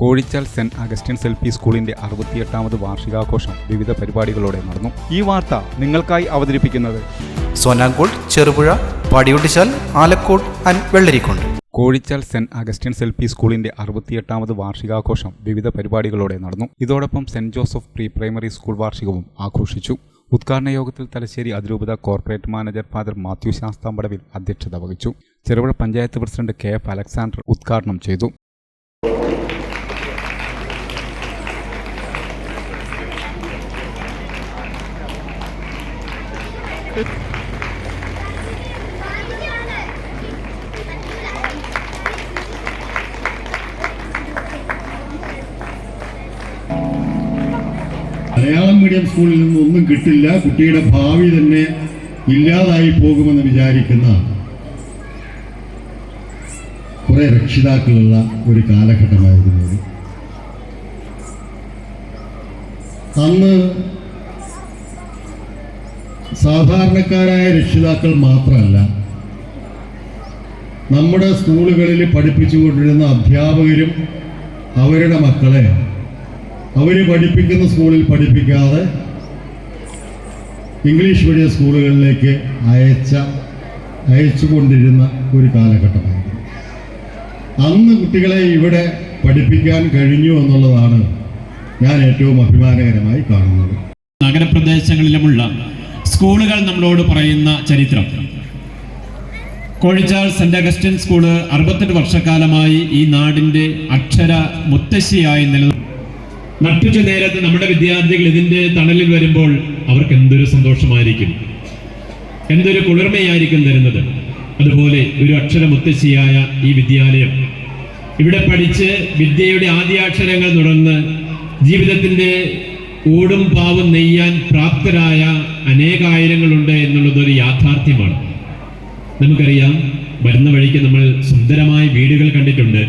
Kozhichal Saint Augustine's L P സ്കൂളിന്റെ അറുപത്തിയെട്ടാമത് വാർഷികാഘോഷം വിവിധ പരിപാടികളോടെ നടന്നു. ഈ വാർത്ത നിങ്ങൾക്കായി അവതരിപ്പിക്കുന്നത് Sonankode Cherupuzha Padiyottuchal Alakode and Vellarikundu. Kozhichal Saint Augustine's L P സ്കൂളിന്റെ അറുപത്തിയെട്ടാമത് വാർഷികാഘോഷം വിവിധ പരിപാടികളോടെ നടന്നു. ഇതോടൊപ്പം Saint Joseph pre primary school വാർഷികവും ആഘോഷിച്ചു. ഉദ്ഘാടന യോഗത്തിൽ തലശ്ശേരി അതിരൂപത corporate manager father Mathew Sasthampadavil അധ്യക്ഷത വഹിച്ചു. Cherupuzha panchayat president K F Alexander ഉദ്ഘാടനം ചെയ്തു. മലയാളം മീഡിയം സ്കൂളിൽ നിന്ന് ഒന്നും കിട്ടില്ല കുട്ടിയുടെ ഭാവി തന്നെ ഇല്ലാതായി പോകുമെന്ന് വിചാരിക്കുന്ന കുറെ രക്ഷിതാക്കളുള്ള ഒരു കാലഘട്ടമായിരുന്നു. അന്ന് സാധാരണക്കാരായ രക്ഷിതാക്കൾ മാത്രമല്ല നമ്മുടെ സ്കൂളുകളിൽ പഠിപ്പിച്ചുകൊണ്ടിരുന്ന അധ്യാപകരും അവരുടെ മക്കളെ അവർ പഠിപ്പിക്കുന്ന സ്കൂളിൽ പഠിപ്പിക്കാതെ ഇംഗ്ലീഷ് മീഡിയം സ്കൂളുകളിലേക്ക് അയച്ച അയച്ചുകൊണ്ടിരുന്ന ഒരു കാലഘട്ടമായിരുന്നു. അന്ന് കുട്ടികളെ ഇവിടെ പഠിപ്പിക്കാൻ കഴിഞ്ഞു എന്നുള്ളതാണ് ഞാൻ ഏറ്റവും അഭിമാനകരമായി കാണുന്നത്. നഗരപ്രദേശങ്ങളിലുമുള്ള സ്കൂളുകൾ നമ്മളോട് പറയുന്ന ചരിത്രം. കോഴിച്ചാൽ സെന്റ് അഗസ്റ്റിൻ സ്കൂൾ അറുപത്തെട്ട് വർഷക്കാലമായി ഈ നാടിന്റെ അക്ഷര മുത്തശ്ശിയായി നിലനിന്നു നട്ടുച്ച നേരത്ത് നമ്മുടെ വിദ്യാർത്ഥികൾ ഇതിന്റെ തണലിൽ വരുമ്പോൾ അവർക്ക് എന്തൊരു സന്തോഷമായിരിക്കും. എന്തൊരു കുളിർമയായിരിക്കും തരുന്നത്. അതുപോലെ ഒരു അക്ഷര മുത്തശ്ശിയായ ഈ വിദ്യാലയം. ഇവിടെ പഠിച്ച് വിദ്യയുടെ ആദ്യാക്ഷരങ്ങൾ തുടർന്ന് ജീവിതത്തിന്റെ ഊടും പാവും നെയ്യാൻ പ്രാപ്തരായ അനേകായിരങ്ങളുണ്ട് എന്നുള്ളത് ഒരു യാഥാർത്ഥ്യമാണ്. നമുക്കറിയാം വരുന്ന വഴിക്ക് നമ്മൾ സുന്ദരമായ വീടുകൾ കണ്ടിട്ടുണ്ട്.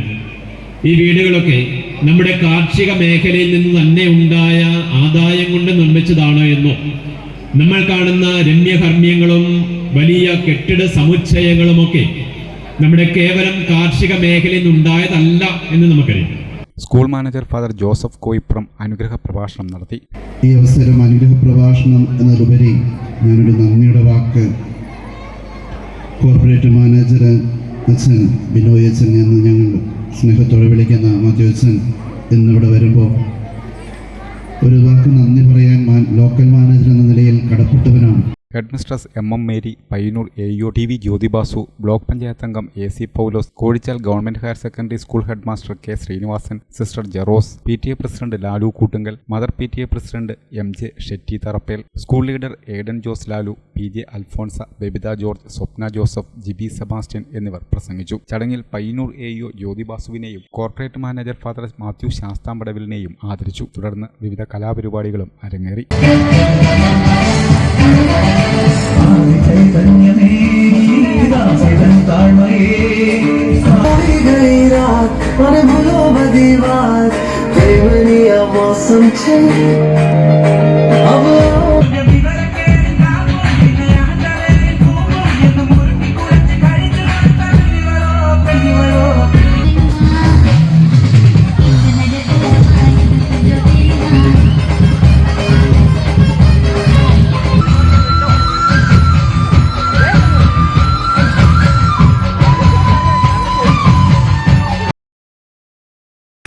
ഈ വീടുകളൊക്കെ നമ്മുടെ കാർഷിക മേഖലയിൽ നിന്ന് തന്നെ ഉണ്ടായ ആദായം കൊണ്ട് നിർമ്മിച്ചതാണോ എന്നോ നമ്മൾ കാണുന്ന രമ്യകർമ്മ്യങ്ങളും വലിയ കെട്ടിട സമുച്ചയങ്ങളുമൊക്കെ നമ്മുടെ കേവലം കാർഷിക മേഖലയിൽ നിന്നുണ്ടായതല്ല എന്ന് നമുക്കറിയാം. School manager father Joseph Koyipram അനുഗ്രഹ പ്രഭാഷണം നടത്തി. ഈ അവസരം അനുഗ്രഹ പ്രഭാഷണം എന്നതിലുപരി ഞാനൊരു നന്ദിയുടെ വാക്ക് കോർപ്പറേറ്റ് മാനേജർ അച്ഛൻ ബിനോയ് അച്ഛൻ എന്ന് ഞങ്ങൾ സ്നേഹത്തോടെ വിളിക്കുന്ന മാത്യു അച്ഛൻ എന്നിവിടെ വരുമ്പോൾ ഒരു വാക്ക് നന്ദി പറയാൻ ലോക്കൽ മാനേജർ എന്ന നിലയിൽ കടപ്പെട്ടവനാണ്. Headmistress M M Mary Payyanur A U T V Jyothibasu block panchayat അംഗം A C Paulose Kozhichal government higher secondary school headmaster K Srinivasan sister Jeros P T A president Lalu Koottungal mother P T A president M J Shetty Tharappel school leader Aidan Jose Lalu P J Alphonsa Babitha George Swapna Joseph Jibi Sebastian എന്നിവർ പ്രസംഗിച്ചു. ചടങ്ങിൽ Payyanur A U ജ്യോതിബാസുവിനെയും corporate manager father Mathew ശാസ്താംപടവിലിനെയും ആദരിച്ചു. തുടർന്ന് വിവിധ കലാപരിപാടികളും അരങ്ങേറി. मौसम छे